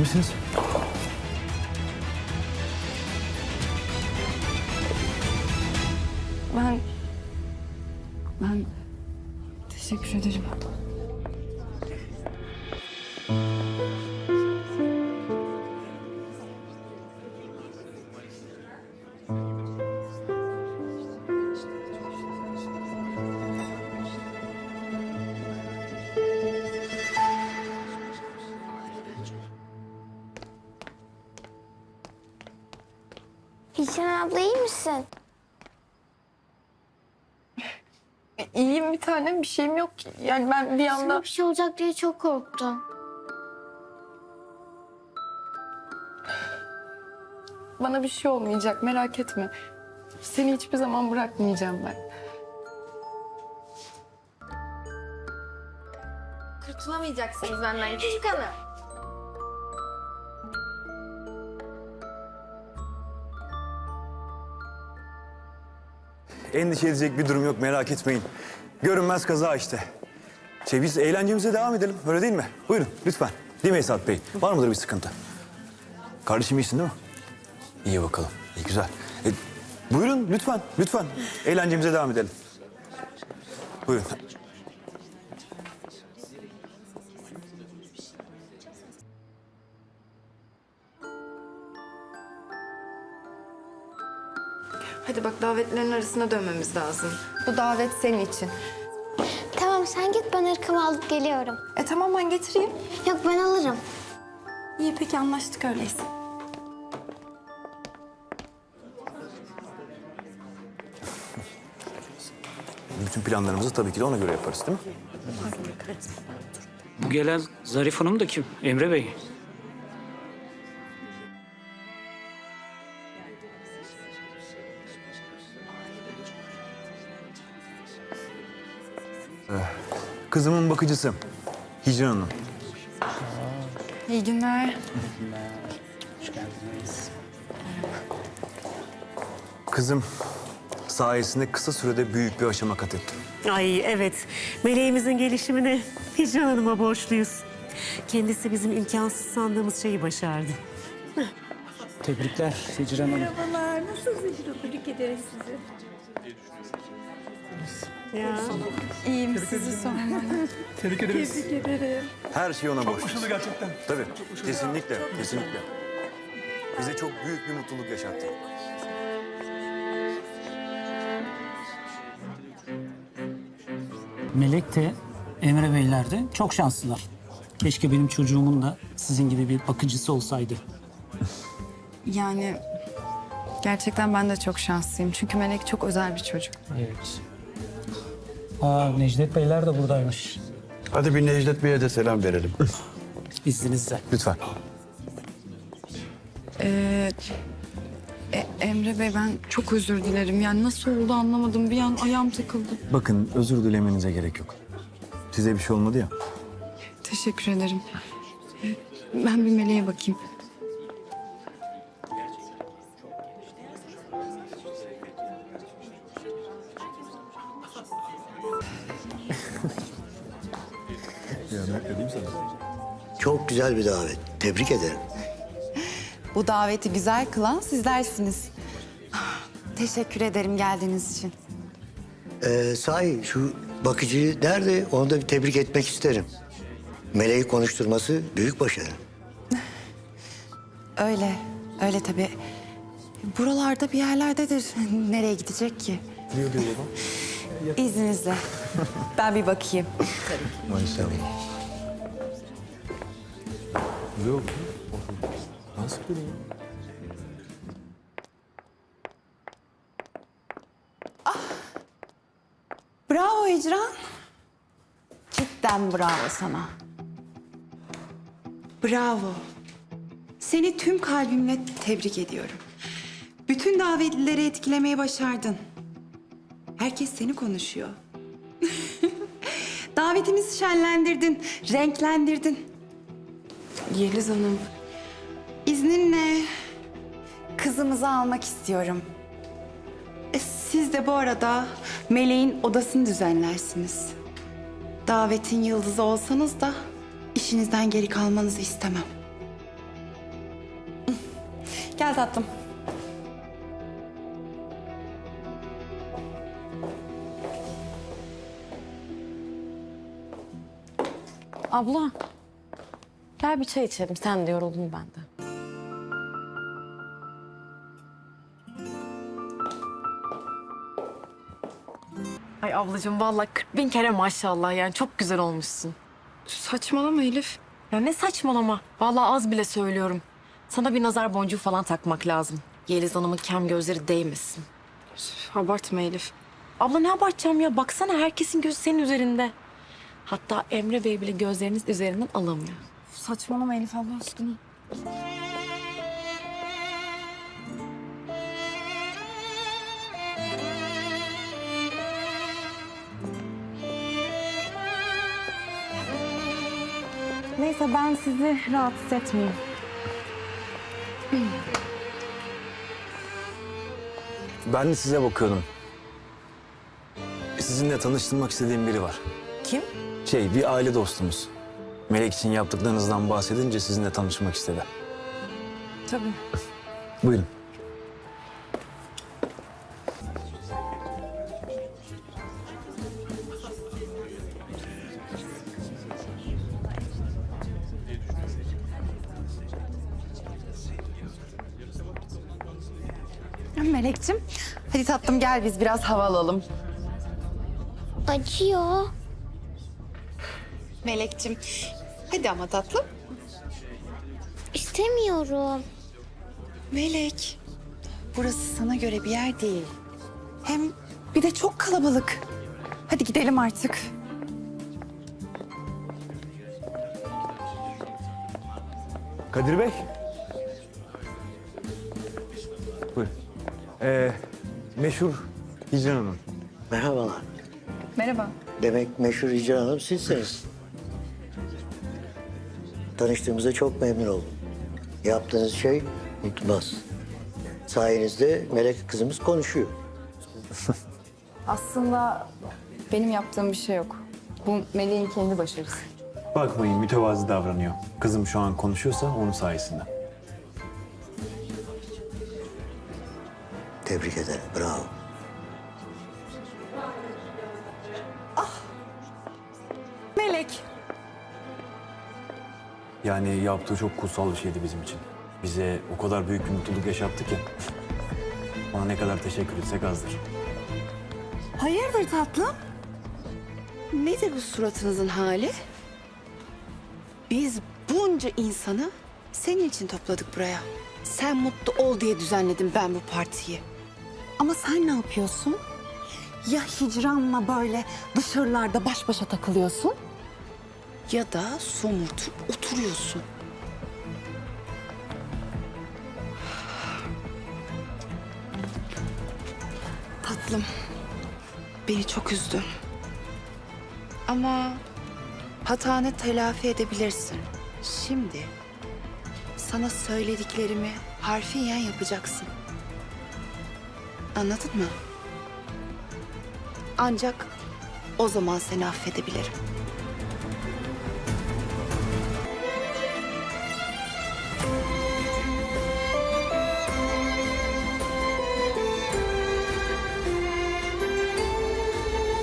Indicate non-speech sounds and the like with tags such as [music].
misiniz? Ben... Ben... Teşekkür ederim. Hicran abla iyi misin? [laughs] İyiyim bir tanem bir şeyim yok. ki. Yani ben bir anda... Sana bir şey olacak diye çok korktum. Bana bir şey olmayacak merak etme. Seni hiçbir zaman bırakmayacağım ben. Kurtulamayacaksınız benden küçük hanım. Endişe edecek bir durum yok merak etmeyin. Görünmez kaza işte. Şey biz eğlencemize devam edelim öyle değil mi? Buyurun lütfen. Değil mi Esat Bey? Var mıdır bir sıkıntı? Kardeşim iyisin değil mi? İyi bakalım. İyi güzel. E, buyurun lütfen lütfen. Eğlencemize devam edelim. Buyurun. Hadi bak davetlerin arasına dönmemiz lazım. Bu davet senin için. Tamam sen git ben ırkımı alıp geliyorum. E tamam ben getireyim. Yok ben alırım. İyi peki anlaştık öyleyse. Bütün planlarımızı tabii ki de ona göre yaparız değil mi? Bu gelen Zarif Hanım da kim? Emre Bey. Kızımın bakıcısı. Hicran Hanım. İyi günler. Kızım sayesinde kısa sürede büyük bir aşama kat etti. Ay evet. Meleğimizin gelişimine Hicran Hanım'a borçluyuz. Kendisi bizim imkansız sandığımız şeyi başardı. Tebrikler Hicran Hanım. Ya. İyiyim sizi sormalı. Her şey ona borçluyuz. Çok gerçekten. Tabii. Kesinlikle, kesinlikle. Bize çok büyük bir mutluluk yaşattı. Melek de Emre Beyler de çok şanslılar. Keşke benim çocuğumun da sizin gibi bir bakıcısı olsaydı. Yani gerçekten ben de çok şanslıyım. Çünkü Melek çok özel bir çocuk. Evet. Aa, Necdet Beyler de buradaymış. Hadi bir Necdet Bey'e de selam verelim. [laughs] İzninizle. Lütfen. Ee, E- Emre Bey ben çok özür dilerim. Yani nasıl oldu anlamadım. Bir an ayağım takıldı. Bakın özür dilemenize gerek yok. Size bir şey olmadı ya. Teşekkür ederim. Ben bir meleğe bakayım. Çok güzel bir davet. Tebrik ederim. Bu daveti güzel kılan sizlersiniz. Teşekkür ederim geldiğiniz için. Ee, sahi şu bakıcıyı nerede? Onu da bir tebrik etmek isterim. Meleği konuşturması büyük başarı. [laughs] Öyle, öyle tabii. Buralarda bir yerlerdedir. [laughs] Nereye gidecek ki? Diyor diyor [laughs] İzninizle. Ben bir bakayım. Yok. Nasıl duruyor? Bravo Hicran. Cidden bravo sana. Bravo. Seni tüm kalbimle tebrik ediyorum. Bütün davetlileri etkilemeyi başardın. Herkes seni konuşuyor. [laughs] Davetimizi şenlendirdin, renklendirdin. Yeliz Hanım. İzninle kızımızı almak istiyorum. E, siz de bu arada Meleğin odasını düzenlersiniz. Davetin yıldızı olsanız da işinizden geri kalmanızı istemem. [laughs] Gel tatlım. Abla. Gel bir çay içelim. Sen de yoruldun ben de. Ay ablacığım vallahi 40 bin kere maşallah yani çok güzel olmuşsun. Saçmalama Elif. Ya ne saçmalama. Vallahi az bile söylüyorum. Sana bir nazar boncuğu falan takmak lazım. Yeliz Hanım'ın kem gözleri değmesin. abartma Elif. Abla ne abartacağım ya? Baksana herkesin gözü senin üzerinde. Hatta Emre Bey bile gözleriniz üzerinden alamıyor. Saçmalama Elif Allah aşkına. Neyse ben sizi rahatsız etmeyeyim. Ben de size bakıyordum. Sizinle tanıştırmak istediğim biri var. Kim? Şey, bir aile dostumuz. Melek için yaptıklarınızdan bahsedince sizinle tanışmak istedi. Tabii. Buyurun. Melek'cim hadi tatlım gel biz biraz hava alalım. Acıyor. Melek'cim hadi ama tatlım. İstemiyorum. Melek burası sana göre bir yer değil. Hem bir de çok kalabalık. Hadi gidelim artık. Kadir Bey. Buyurun. Ee, meşhur Hicran Hanım. Merhabalar. Merhaba. Demek meşhur Hicran Hanım sizsiniz. Tanıştığımıza çok memnun oldum. Yaptığınız şey unutmaz. Sayenizde Melek kızımız konuşuyor. [laughs] Aslında benim yaptığım bir şey yok. Bu Melih'in kendi başarısı. Bakmayın mütevazi davranıyor. Kızım şu an konuşuyorsa onun sayesinde. Tebrik ederim. Bravo. Yani yaptığı çok kutsal bir şeydi bizim için. Bize o kadar büyük bir mutluluk yaşattı ki. Ona ne kadar teşekkür etsek azdır. Hayırdır tatlım? Nedir bu suratınızın hali? Biz bunca insanı senin için topladık buraya. Sen mutlu ol diye düzenledim ben bu partiyi. Ama sen ne yapıyorsun? Ya hicranla böyle dışarılarda baş başa takılıyorsun? Ya da somurtup oturuyorsun. Tatlım, beni çok üzdün. Ama hatanı telafi edebilirsin. Şimdi sana söylediklerimi harfiyen yapacaksın. Anladın mı? Ancak o zaman seni affedebilirim.